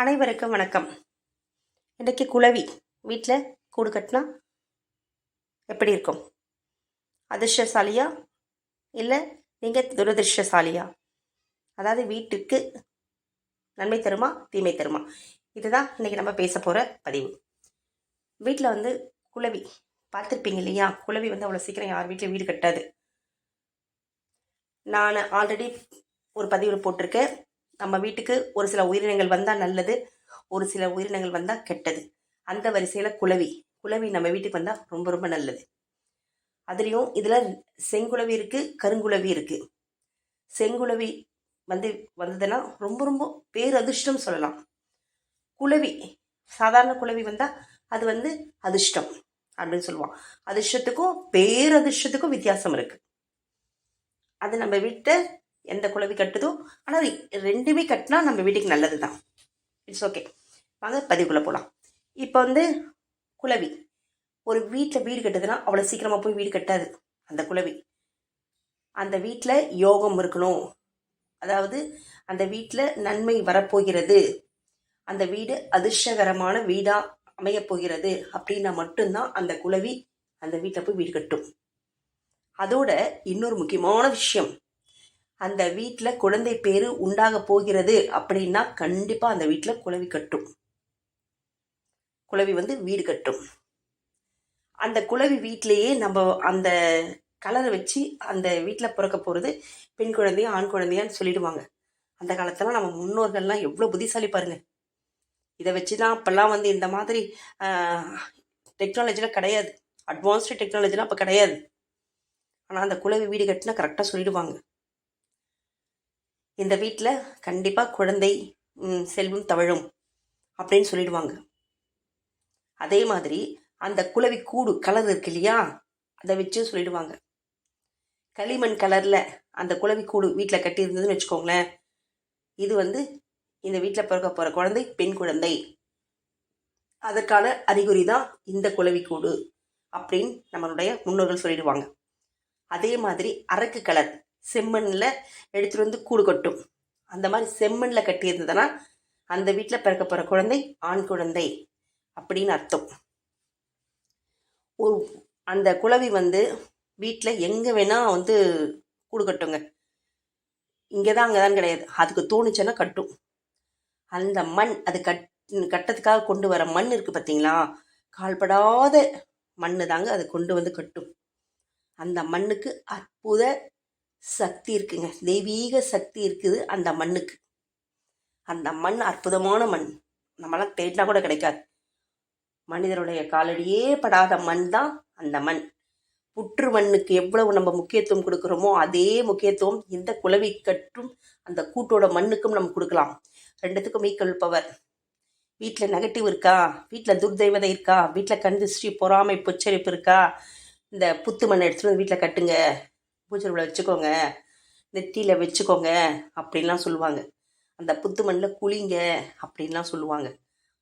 அனைவருக்கும் வணக்கம். இன்றைக்கி குழவி வீட்டில் கூடு கட்டினா எப்படி இருக்கும்? அதிர்ஷ்டசாலியா? இல்லை நீங்கள் துரதிருஷ்டசாலியா? அதாவது வீட்டுக்கு நன்மை தருமா தீமை தருமா? இதுதான் இன்றைக்கி நம்ம பேச போகிற பதிவு. வீட்டில் வந்து குழவி பார்த்துருப்பீங்க இல்லையா? குழவி வந்து அவ்வளோ சீக்கிரம் யார் வீட்டில் வீடு கட்டாது. நான் ஆல்ரெடி ஒரு பதிவில் போட்டிருக்கேன். நம்ம வீட்டுக்கு ஒரு சில உயிரினங்கள் வந்தால் நல்லது ஒரு சில உயிரினங்கள் வந்தால் கெட்டது. அந்த வரிசையில் குளவி குளவி நம்ம வீட்டுக்கு வந்தால் ரொம்ப ரொம்ப நல்லது. அதுலேயும் இதில் செங்குளவி இருக்குது கருங்குளவி இருக்குது செங்குளவி வந்து வந்ததுன்னா ரொம்ப ரொம்ப பேரதிர்ஷ்டம் சொல்லலாம். குளவி சாதாரண குளவி வந்தால் அது வந்து அதிர்ஷ்டம் அப்படின்னு சொல்லுவான். அதிர்ஷ்டத்துக்கும் பேரதிர்ஷ்டத்துக்கும் வித்தியாசம் இருக்குது அது நம்ம வீட்டை எந்த குழவி கட்டுதோ ஆனால் ரெண்டுமே கட்டினா நம்ம வீட்டுக்கு நல்லது தான் இட்ஸ் ஓகே வாங்க பதிவுக்குள்ளே போகலாம் இப்போ வந்து குழவி. ஒரு வீட்டில் வீடு கட்டுதுன்னா அவ்வளோ சீக்கிரமாக போய் வீடு கட்டாது அந்த குழவி. அந்த வீட்டில் யோகம் இருக்கணும். அதாவது அந்த வீட்டில் நன்மை வரப்போகிறது. அந்த வீடு அதிர்ஷ்டகரமான வீடாக அமையப்போகிறது அப்படின்னா மட்டும்தான் அந்த குழவி அந்த வீட்டில் போய் வீடு கட்டும். அதோட இன்னொரு முக்கியமான விஷயம். அந்த வீட்டில் குழந்தை பேரு உண்டாக போகிறது அப்படின்னா கண்டிப்பாக அந்த வீட்டில் குழவி கட்டும். குழவி வந்து வீடு கட்டும். அந்த குழவி வீட்டிலேயே நம்ம அந்த கலரை வச்சு அந்த வீட்டில் பிறக்க போகிறது பெண் குழந்தையா ஆண் குழந்தையான்னு சொல்லிடுவாங்க. அந்த காலத்தில் நம்ம முன்னோர்கள்லாம் எவ்வளோ புத்திசாலி பாருங்கள் இதை வச்சு தான் அப்போல்லாம் வந்து இந்த மாதிரி டெக்னாலஜிலாம் கிடையாது. அட்வான்ஸ்டு டெக்னாலஜிலாம் அப்போ கிடையாது. ஆனால் அந்த குழவி வீடு கட்டினா கரெக்டாக சொல்லிடுவாங்க. இந்த வீட்டில் கண்டிப்பாக குழந்தை செல்வம் தவழும் அப்படின்னு சொல்லிடுவாங்க. அதே மாதிரி அந்த குலவி கூடு கலர் இருக்கு இல்லையா? அதை வச்சும் சொல்லிடுவாங்க. களிமண் கலரில் அந்த குலவி கூடு வீட்டில் கட்டியிருந்ததுன்னு வச்சுக்கோங்களேன். இது வந்து இந்த வீட்டில் பிறக்க போகிற குழந்தை பெண் குழந்தை. அதற்கான அறிகுறி தான் இந்த குலவி கூடு அப்படின்னு நம்மளுடைய முன்னோர்கள் சொல்லிடுவாங்க. அதே மாதிரி அரக்கு கலர் செம்மண்ணில் எடுத்துகிட்டு வந்து கூடு கட்டும். அந்த மாதிரி செம்மண்ணில் கட்டியிருந்ததுன்னா அந்த வீட்டில் பிறக்க போகிற குழந்தை ஆண் குழந்தை அப்படின்னு அர்த்தம். ஒரு அந்த குழவி வந்து வீட்டில் எங்கே வேணால் வந்து கூடு கட்டுங்க. இங்கே தான் அங்கே தான் கிடையாது. அதுக்கு தோணுச்சுன்னா கட்டும். அந்த மண் அது கட் கட்டத்துக்காக கொண்டு வர மண் இருக்குது பார்த்தீங்களா கால்படாத மண்ணு தாங்க அது கொண்டு வந்து கட்டும். அந்த மண்ணுக்கு அற்புத சக்தி இருக்குங்க. தெய்வீக சக்தி இருக்குது அந்த மண்ணுக்கு. அந்த மண் அற்புதமான மண். நம்மளாம் தேடினா கூட கிடைக்காது. மனிதருடைய காலடியே படாத மண் தான் அந்த மண். புற்று மண்ணுக்கு எவ்வளவு நம்ம முக்கியத்துவம் கொடுக்குறோமோ அதே முக்கியத்துவம் இந்த குளவி கற்றும் அந்த கூட்டோட மண்ணுக்கும் நம்ம கொடுக்கலாம். ரெண்டுத்துக்கும் ஈக்குவல் பவர் வீட்டில் நெகட்டிவ் இருக்கா? வீட்டில் துர்தெய்வதை இருக்கா? வீட்டில் கண் திருஷ்டி பொறாமை பொச்சரிப்பு இருக்கா? இந்த புத்து மண் எடுத்துகிட்டு வந்து வீட்டில் கட்டுங்க. பூஜை வச்சுக்கோங்க. நெத்தியில் வச்சுக்கோங்க அப்படின்லாம் சொல்லுவாங்க. அந்த புத்து மண்ணில் குளிங்க அப்படின்லாம் சொல்லுவாங்க.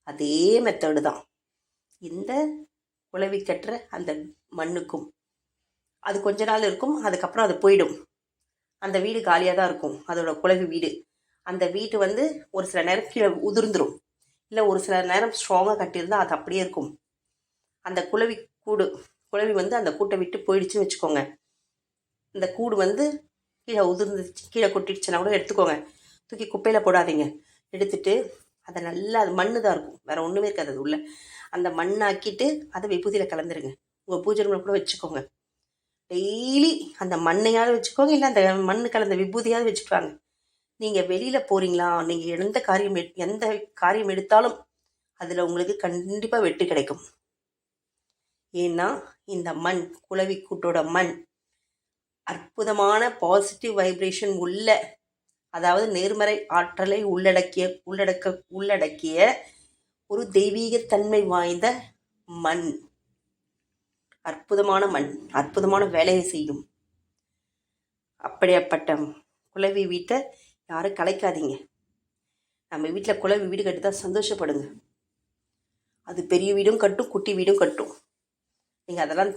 அதே மெத்தடு தான். இந்த குளவி கட்டுற அந்த மண்ணுக்கும். அது கொஞ்ச நாள் இருக்கும் அதுக்கப்புறம் அது போயிடும். அந்த வீடு காலியாக தான் இருக்கும் அதோட குழவி வீடு. அந்த வீடு வந்து ஒரு சில நேரம் கீழே உதிர்ந்துடும் இல்லை ஒரு சில நேரம் ஸ்ட்ராங்காக கட்டியிருந்தால் அது அப்படியே இருக்கும். அந்த குழவி கூடு குழவி வந்து அந்த கூட்டை விட்டு போயிடுச்சுன்னு வச்சுக்கோங்க. இந்த கூடு வந்து கீழே உதிர்ந்துச்சு கீழே கொட்டிடுச்சுன்னா கூட எடுத்துக்கோங்க. தூக்கி குப்பையில் போடாதீங்க. எடுத்துட்டு அதை நல்லா அது மண்ணு தான் இருக்கும். வேறு ஒன்றுமே இருக்காது அது உள்ள. அந்த மண்ணாக்கிட்டு அதை விபூதியில் கலந்துருங்க. உங்கள் பூஜை ரூமில் கூட வச்சுக்கோங்க. டெய்லி அந்த மண்ணையாவது வச்சுக்கோங்க இல்லை அந்த மண் கலந்த விபூதியாவது வச்சுக்குவாங்க நீங்கள் வெளியில் போகிறீங்களா நீங்கள் எந்த காரியம் எந்த காரியம் எடுத்தாலும் அதில் உங்களுக்கு கண்டிப்பாக வெற்றி கிடைக்கும். ஏன்னா இந்த மண் குளவி கூட்டோட மண் அற்புதமான பாசிட்டிவ் வைப்ரேஷன் உள்ள அதாவது நேர்மறை ஆற்றலை உள்ளடக்கிய உள்ளடக்க உள்ளடக்கிய ஒரு தெய்வீகத்தன்மை வாய்ந்த மண். அற்புதமான மண் அற்புதமான வேலையை செய்யும். அப்படியாப்பட்ட குலவி வீட்டை யாரும் கலைக்காதீங்க. நம்ம வீட்டில் குலவி வீடு கட்டி தான் சந்தோஷப்படுங்க. அது பெரிய வீடும் கட்டும் குட்டி வீடும் கட்டும். நீங்கள் அதெல்லாம்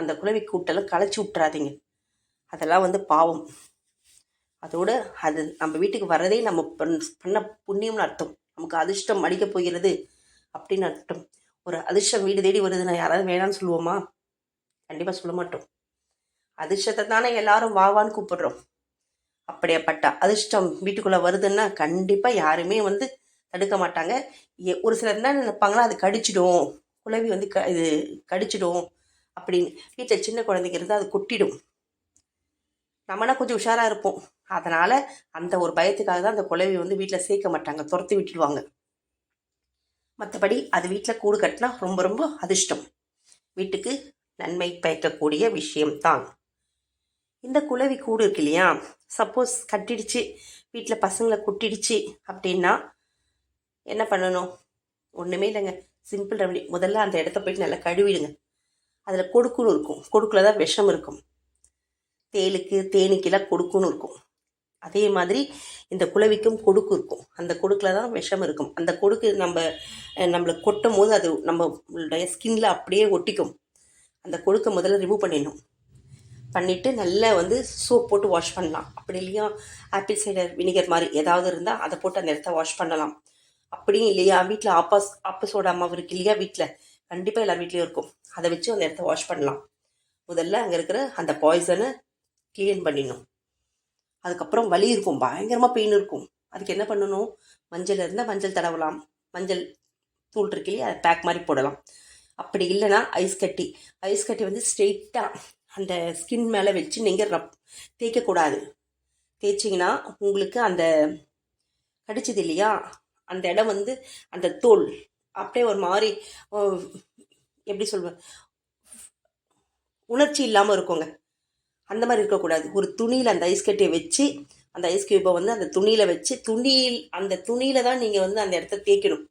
அந்த குலவி கூட்டெல்லாம் களைச்சி விட்றாதீங்க அதெல்லாம் வந்து பாவம். அதோட அது நம்ம வீட்டுக்கு வர்றதே நம்ம பண் பண்ண புண்ணியம்னு அர்த்தம். நமக்கு அதிர்ஷ்டம் அடிக்கப் போகிறது அப்படின்னு அர்த்தம். ஒரு அதிர்ஷ்டம் வீடு தேடி வருது நான் யாராவது வேணாம்னு சொல்லுவோமா? கண்டிப்பாக சொல்ல மாட்டோம். அதிர்ஷ்டத்தை தானே எல்லாரும் வாவான்னு கூப்பிடுறோம். அப்படியேப்பட்ட அதிர்ஷ்டம் வீட்டுக்குள்ளே வருதுன்னா கண்டிப்பாக யாருமே வந்து தடுக்க மாட்டாங்க. ஒரு சிலர் என்ன நினைப்பாங்கன்னா அது கடிச்சிடும். குழவி வந்து க இது கடிச்சிடும் அப்படின்னு. வீட்டில் சின்ன குழந்தைங்க இருந்தால் அது கொட்டிடும். நம்மனா கொஞ்சம் உஷாராக இருப்போம். அதனால் அந்த ஒரு பயத்துக்காக தான் அந்த குழவி வந்து வீட்டில் சேர்க்க மாட்டாங்க. துரத்தி விட்டுடுவாங்க மற்றபடி அது வீட்டில் கூடு கட்டினா ரொம்ப ரொம்ப அதிர்ஷ்டம். வீட்டுக்கு நன்மை பயக்கக்கூடிய விஷயம்தான். இந்த குழவி கூடு இருக்கு இல்லையா? சப்போஸ் கட்டிடுச்சு. வீட்டில் பசங்களை கொட்டிடுச்சு அப்படின்னா என்ன பண்ணணும்? ஒன்றுமே இல்லைங்க. சிம்பிள் ரெமடி முதல்ல அந்த இடத்த போயிட்டு நல்லா கழுவிடுங்க. அதில் கொடுக்குன்னு இருக்கும். கொடுக்குல தான் விஷம் இருக்கும். தேலுக்கு தேனிக்கெல்லாம் கொடுக்குன்னு இருக்கும். அதே மாதிரி இந்த குளவிக்கும் கொடுக்கு இருக்கும். அந்த கொடுக்கில் தான் விஷம் இருக்கும். அந்த கொடுக்கு நம்ம நம்மளை கொட்டும் போது அது நம்மளுடைய ஸ்கின்ல அப்படியே ஒட்டிக்கும். அந்த கொடுக்கை முதல்ல ரிமூவ் பண்ணிடணும். பண்ணிவிட்டு நல்லா வந்து சோப் போட்டு வாஷ் பண்ணலாம். அப்படி இல்லையா ஆப்பிள் சைடர் வினிகர் மாதிரி ஏதாவது இருந்தால் அதை போட்டு அந்த இடத்த வாஷ் பண்ணலாம். அப்படியும் இல்லையா வீட்டில் ஆப்பாஸ் ஆப்பு சோடா மாவு இருக்கு இல்லையா வீட்டில் கண்டிப்பாக எல்லார் வீட்லேயும் இருக்கும். அதை வச்சு அந்த இடத்த வாஷ் பண்ணலாம். முதல்ல அங்கே இருக்கிற அந்த பாய்சனை கிளீன் பண்ணிடணும். அதுக்கப்புறம் வலி இருக்கும் பயங்கரமாக பெயின் இருக்கும். அதுக்கு என்ன பண்ணணும்? மஞ்சள் இருந்தால் மஞ்சள் தடவலாம். மஞ்சள் தூள் இருக்கு இல்லையா அதை பேக் மாதிரி போடலாம். அப்படி இல்லைன்னா ஐஸ் கட்டி. ஐஸ் கட்டி வந்து ஸ்ட்ரெயிட்டாக அந்த ஸ்கின் மேலே வச்சு நீங்கள் ரப் தேய்க்கக்கூடாது. தேய்ச்சிங்கன்னா உங்களுக்கு அந்த கடிச்சது இல்லையா அந்த இடம் வந்து அந்த தோல் அப்படியே ஒரு மாதிரி எப்படி சொல்வேன் உணர்ச்சி இல்லாமல் இருக்குங்க. அந்த மாதிரி இருக்கக்கூடாது. ஒரு துணியில் அந்த ஐஸ் கட்டியை வச்சு அந்த ஐஸ் கியூபை வந்து அந்த துணியில் வச்சு துணியில் அந்த துணியில் தான் நீங்கள் வந்து அந்த இடத்த தேய்க்கணும்.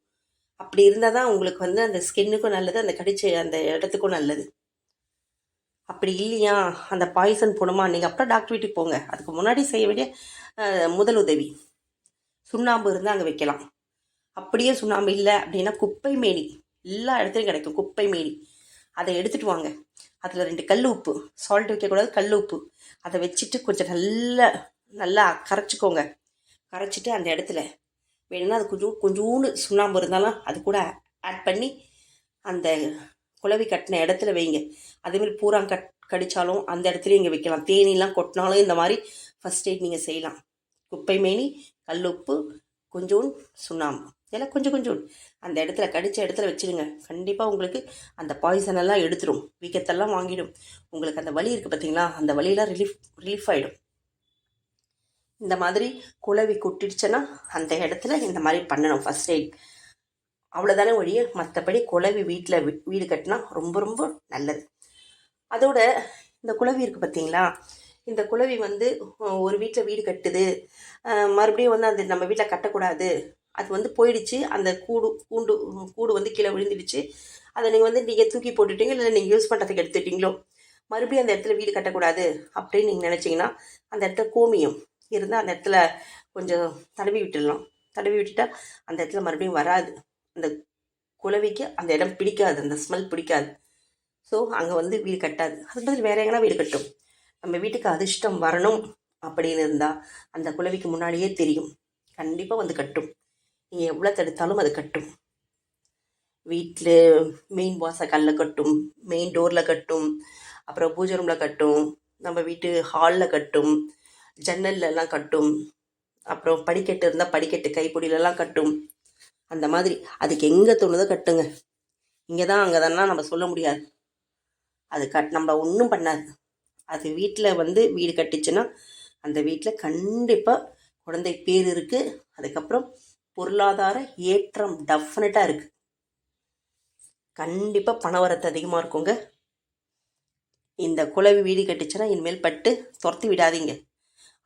அப்படி இருந்தால் தான் உங்களுக்கு வந்து அந்த ஸ்கின்னுக்கும் நல்லது அந்த கடிச்ச அந்த இடத்துக்கும் நல்லது. அப்படி இல்லையா? அந்த பாய்சன் போடுமா? நீங்கள் அப்புறம் டாக்டர் வீட்டுக்கு போங்க. அதுக்கு முன்னாடி செய்ய வேண்டிய முதல் உதவி. சுண்ணாம்பு இருந்தால் அங்கே வைக்கலாம். அப்படியே சுண்ணாம்பு இல்லை அப்படின்னா குப்பை மேனி. எல்லா இடத்துலையும் கிடைக்கும் குப்பை மேனி. அதை எடுத்துட்டு வாங்க. அதில் ரெண்டு கல் உப்பு சால்ட் வைக்கக்கூடாது கல் உப்பு. அதை வச்சுட்டு கொஞ்சம் நல்லா நல்லா கரைச்சிக்கோங்க. கரைச்சிட்டு அந்த இடத்துல வேணும்னா அது கொஞ்சம் கொஞ்சோண்டு சுண்ணாம்பு இருந்தாலும் அது கூட ஆட் பண்ணி அந்த குழவி கட்டின இடத்துல வைங்க. அதேமாதிரி பூரா கட் கடித்தாலும் அந்த இடத்துலையும் இங்கே வைக்கலாம். தேனீலாம் கொட்டினாலும் இந்த மாதிரி ஃபஸ்ட் எய்ட் நீங்கள் செய்யலாம். குப்பை மேனி கல் உப்பு கொஞ்சோண்டு சுண்ணாம்பு. இதெல்லாம் கொஞ்சம் கொஞ்சம். அந்த இடத்துல கடித்த இடத்துல வச்சிடுங்க கண்டிப்பாக உங்களுக்கு அந்த பாய்சன் எல்லாம் எடுத்துரும். வீக்கத்தெல்லாம் வாங்கிடும். உங்களுக்கு அந்த வலி இருக்குது பார்த்தீங்களா அந்த வலியெல்லாம் ரிலீஃப் ரிலீஃப் ஆகிடும் இந்த மாதிரி குழவி கொட்டிடுச்சுன்னா அந்த இடத்துல இந்த மாதிரி பண்ணணும் ஃபஸ்ட் எய்ட் அவ்வளோதானே ஒழிய மற்றபடி குழவி வீட்டில் வீடு கட்டினா ரொம்ப ரொம்ப நல்லது. அதோட இந்த குழவி இருக்குது பார்த்தீங்களா இந்த குழவி வந்து ஒரு வீட்டில் வீடு கட்டுது. மறுபடியும் வந்து அது நம்ம வீட்டில் கட்டக்கூடாது. அது வந்து போயிடுச்சு. அந்த கூடு கூண்டு கூடு வந்து கீழே விழுந்துடுச்சு. அதை நீங்கள் வந்து நீங்கள் தூக்கி போட்டுட்டீங்க இல்லை நீங்கள் யூஸ் பண்ணுறதுக்கு எடுத்துட்டீங்களோ? மறுபடியும் அந்த இடத்துல வீடு கட்டக்கூடாது அப்படின்னு நீங்கள் நினச்சிங்கன்னா அந்த இடத்துல கோமியம் இருந்தால் அந்த இடத்துல கொஞ்சம் தடவி விட்டுடலாம். தடவி விட்டுட்டா அந்த இடத்துல மறுபடியும் வராது. அந்த குலவிக்கு அந்த இடம் பிடிக்காது. அந்த ஸ்மெல் பிடிக்காது. ஸோ அங்கே வந்து வீடு கட்டாது. அது பதில் வேற எங்கன்னா வீடு கட்டும். நம்ம வீட்டுக்கு அதிர்ஷ்டம் வரணும் அப்படின்னு இருந்தால் அந்த குலவிக்கு முன்னாடியே தெரியும். கண்டிப்பாக வந்து கட்டும். நீங்கள் எவ்வளோ தடுத்தாலும் அது கட்டும். வீட்டில் மெயின் வாசக்கல்ல கட்டும் மெயின் டோரில் கட்டும் அப்புறம் பூஜை ரூமில் கட்டும் நம்ம வீட்டு ஹாலில் கட்டும் ஜன்னல்ல கட்டும் அப்புறம் படிக்கட்டு இருந்தால் படிக்கட்டு கைப்பிடியிலலாம் கட்டும். அந்த மாதிரி. அதுக்கு எங்கே தோணுதோ கட்டுங்க. இங்கே தான் அங்கே தானா நம்ம சொல்ல முடியாது. அது கட் நம்ம ஒன்றும் பண்ணாது. அது வீட்டில் வந்து வீடு கட்டிச்சுன்னா அந்த வீட்டில் கண்டிப்பாக குழந்தை பேர் இருக்குது அதுக்கப்புறம் பொருளாதார ஏற்றம் டெஃபினட்டாக இருக்குது கண்டிப்பாக பணவரத்து அதிகமாக இருக்குங்க. இந்த குலவி வீடு கட்டுச்சுன்னா இனிமேல் பட்டு துரத்தி விடாதீங்க.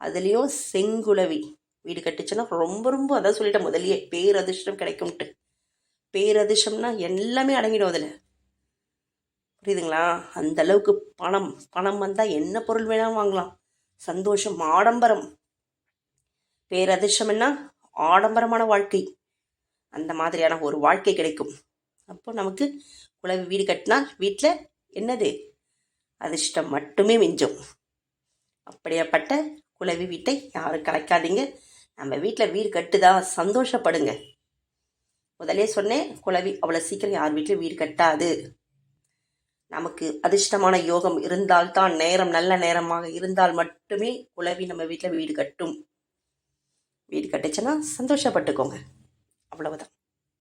அதுலேயும் செங்குலவி வீடு கட்டுச்சுன்னா ரொம்ப ரொம்ப அதான் சொல்லிட்டேன் முதலியே பேரதிர்ஷ்டம் கிடைக்கும்ட்டு. பேரதிர்ஷ்டம்னா எல்லாமே அடங்கிடும் அதில். புரியுதுங்களா? அந்த அளவுக்கு பணம் பணம் வந்தால் என்ன பொருள் வேணாலும் வாங்கலாம். சந்தோஷம் ஆடம்பரம். பேரதிர்ஷ்டம் என்ன ஆடம்பரமான வாழ்க்கை. அந்த மாதிரியான ஒரு வாழ்க்கை கிடைக்கும். அப்போ நமக்கு குழவி வீடு கட்டினால் வீட்டில் என்னது? அதிர்ஷ்டம் மட்டுமே மிஞ்சும். அப்படியாப்பட்ட குழவி வீட்டை யாரும் கலைக்காதீங்க. நம்ம வீட்டில் வீடு கட்டுதா சந்தோஷப்படுங்க. முதலே சொன்னேன் குழவி அவ்வளோ சீக்கிரம் யார் வீட்டில் வீடு கட்டாது. நமக்கு அதிர்ஷ்டமான யோகம் இருந்தால்தான் நேரம் நல்ல நேரமாக இருந்தால் மட்டுமே குழவி நம்ம வீட்டில் வீடு கட்டும். வீடு கட்டுச்சுன்னா சந்தோஷப்பட்டுக்கோங்க. அவ்வளவுதான்.